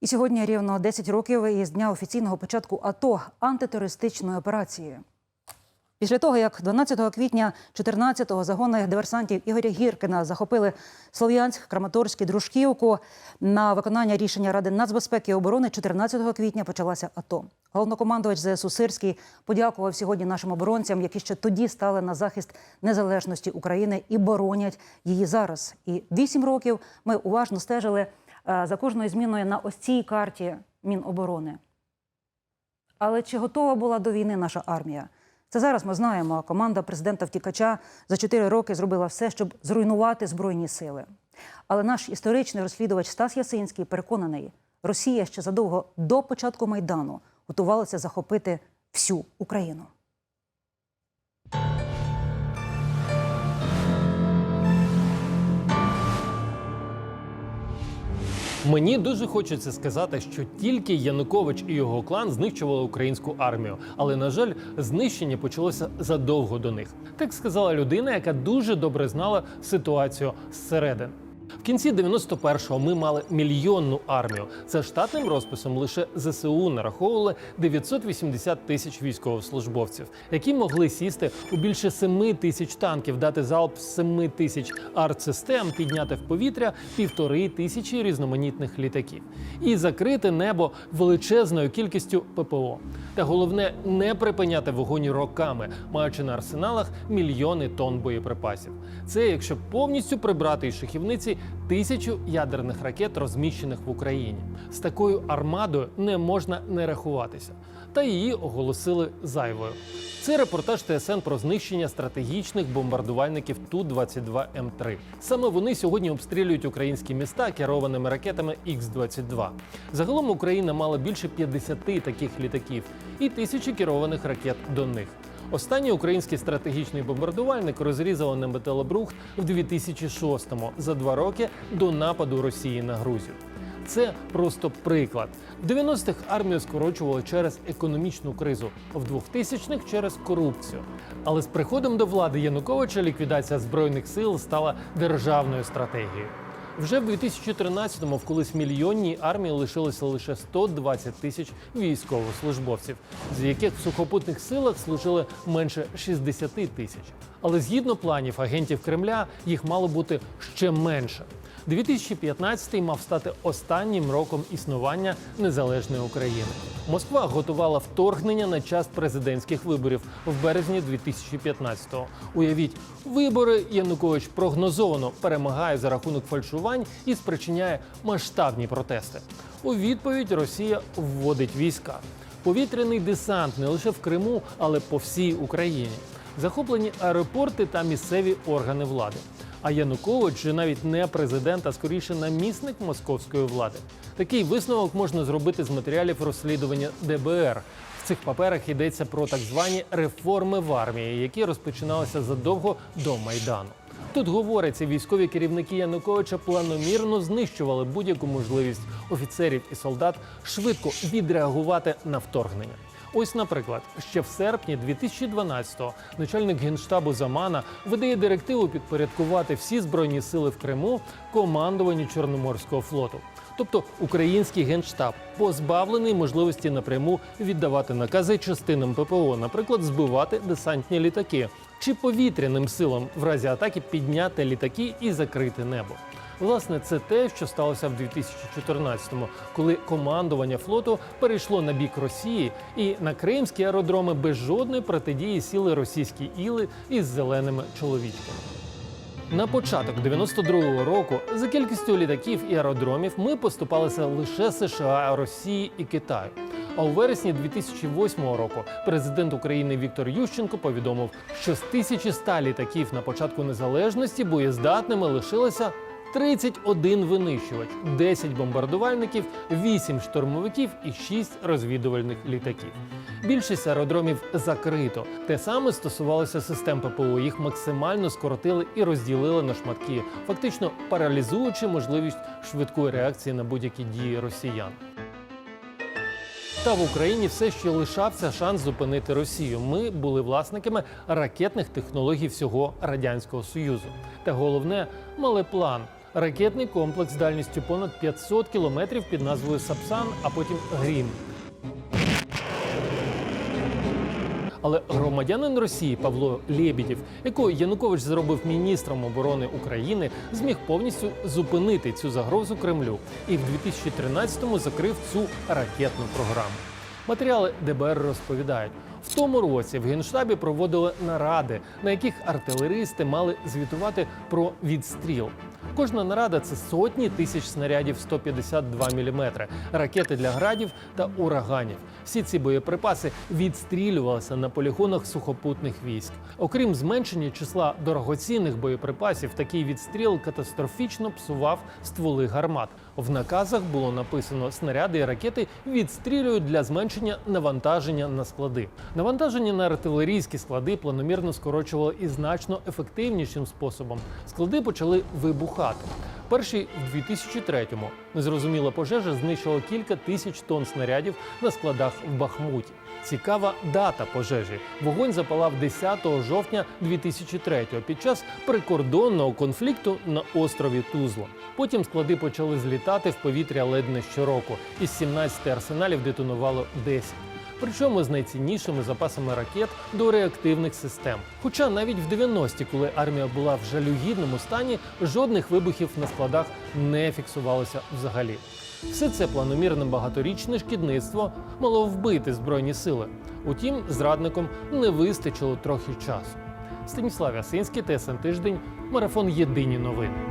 І сьогодні рівно 10 років із дня офіційного початку АТО антитерористичної операції. Після того, як 12 квітня 14-го загони диверсантів Ігоря Гіркина захопили Слов'янськ, Краматорськ Дружківку на виконання рішення Ради нацбезпеки і оборони 14 квітня почалася АТО. Головнокомандувач ЗСУ Сирський подякував сьогодні нашим оборонцям, які ще тоді стали на захист незалежності України і боронять її зараз. І вісім років ми уважно стежили за кожною зміною на ось цій карті Міноборони. Але чи готова була до війни наша армія? Це зараз ми знаємо. Команда президента втікача за чотири роки зробила все, щоб зруйнувати збройні сили. Але наш історичний розслідувач Стас Ясинський переконаний, Росія ще задовго до початку майдану готувалася захопити всю Україну. Мені дуже хочеться сказати, що тільки Янукович і його клан знищували українську армію, але на жаль, знищення почалося задовго до них. Так сказала людина, яка дуже добре знала ситуацію зсередини. В кінці 91-го ми мали мільйонну армію. За штатним розписом лише ЗСУ нараховували 980 тисяч військовослужбовців, які могли сісти у більше 7 тисяч танків, дати залп з 7 тисяч артсистем, підняти в повітря півтори тисячі різноманітних літаків і закрити небо величезною кількістю ППО. Та головне не припиняти вогонь роками, маючи на арсеналах мільйони тонн боєприпасів. Це якщо повністю прибрати із шахівниці тисячу ядерних ракет, розміщених в Україні. З такою армадою не можна не рахуватися. Та її оголосили зайвою. Це репортаж ТСН про знищення стратегічних бомбардувальників Ту-22М3. Саме вони сьогодні обстрілюють українські міста керованими ракетами Х-22. Загалом Україна мала більше 50 таких літаків і тисячі керованих ракет до них. Останній український стратегічний бомбардувальник розрізали на металобрухт в 2006-му, за два роки до нападу Росії на Грузію. Це просто приклад. В 90-х армію скорочували через економічну кризу, в 2000-х – через корупцію. Але з приходом до влади Януковича ліквідація збройних сил стала державною стратегією. Вже в 2013-му в колись мільйонній армії лишилося лише 120 тисяч військовослужбовців, з яких в сухопутних силах служили менше 60 тисяч. Але згідно планів агентів Кремля їх мало бути ще менше. 2015 мав стати останнім роком існування незалежної України. Москва готувала вторгнення на час президентських виборів в березні 2015-го. Уявіть, вибори Янукович прогнозовано перемагає за рахунок фальшувань і спричиняє масштабні протести. У відповідь Росія вводить війська. Повітряний десант не лише в Криму, але по всій Україні. Захоплені аеропорти та місцеві органи влади. А Янукович вже навіть не президент, а скоріше намісник московської влади. Такий висновок можна зробити з матеріалів розслідування ДБР. В цих паперах йдеться про так звані реформи в армії, які розпочиналися задовго до майдану. Тут говориться, військові керівники Януковича планомірно знищували будь-яку можливість офіцерів і солдат швидко відреагувати на вторгнення. Ось, наприклад, ще в серпні 2012-го начальник генштабу Замана видає директиву підпорядкувати всі збройні сили в Криму командуванню Чорноморського флоту. Тобто український генштаб позбавлений можливості напряму віддавати накази частинам ППО, наприклад, збивати десантні літаки чи повітряним силам в разі атаки підняти літаки і закрити небо. Власне, це те, що сталося в 2014-му, коли командування флоту перейшло на бік Росії, і на кримські аеродроми без жодної протидії сіли російські іли із зеленими чоловічками. На початок 92-го року за кількістю літаків і аеродромів ми поступалися лише США, Росії і Китаю. А у вересні 2008 року президент України Віктор Ющенко повідомив, що з 1100 літаків на початку незалежності боєздатними лишилося 31 винищувач, 10 бомбардувальників, 8 штурмовиків і 6 розвідувальних літаків. Більшість аеродромів закрито. Те саме стосувалося систем ППО. Їх максимально скоротили і розділили на шматки, фактично паралізуючи можливість швидкої реакції на будь-які дії росіян. Та в Україні все ще лишався шанс зупинити Росію. Ми були власниками ракетних технологій всього радянського союзу. Та головне мали план. Ракетний комплекс дальністю понад 500 кілометрів під назвою Сапсан, а потім Грім. Але громадянин Росії Павло Лєбідєв, якого Янукович зробив міністром оборони України, зміг повністю зупинити цю загрозу Кремлю і в 2013-му закрив цю ракетну програму. Матеріали ДБР розповідають, в тому році в генштабі проводили наради, на яких артилеристи мали звітувати про відстріл. Кожна нарада це сотні тисяч снарядів 152 мм, ракети для градів та ураганів. Всі ці боєприпаси відстрілювалися на полігонах сухопутних військ. Окрім зменшення числа дорогоцінних боєприпасів, такий відстріл катастрофічно псував стволи гармат. В наказах було написано, снаряди і ракети відстрілюють для зменшення навантаження на склади. Навантаження на артилерійські склади планомірно скорочували і значно ефективнішим способом. Склади почали вибухати. Перший в 2003-му. Незрозуміла пожежа знищила кілька тисяч тонн снарядів на складах в Бахмуті. Цікава дата пожежі. Вогонь запалав 10 жовтня 2003-го під час прикордонного конфлікту на острові Тузла. Потім склади почали злітати в повітря ледь не щороку. Із 17 арсеналів детонувало 10 причому з найціннішими запасами ракет до реактивних систем. Хоча навіть в 90-ті, коли армія була в жалюгідному стані, жодних вибухів на складах не фіксувалося взагалі. Все це планомірне багаторічне шкідництво мало вбити збройні сили. Утім, зрадникам не вистачило трохи часу. Станіслав Ясинський, ТСН Тиждень, марафон Єдині новини.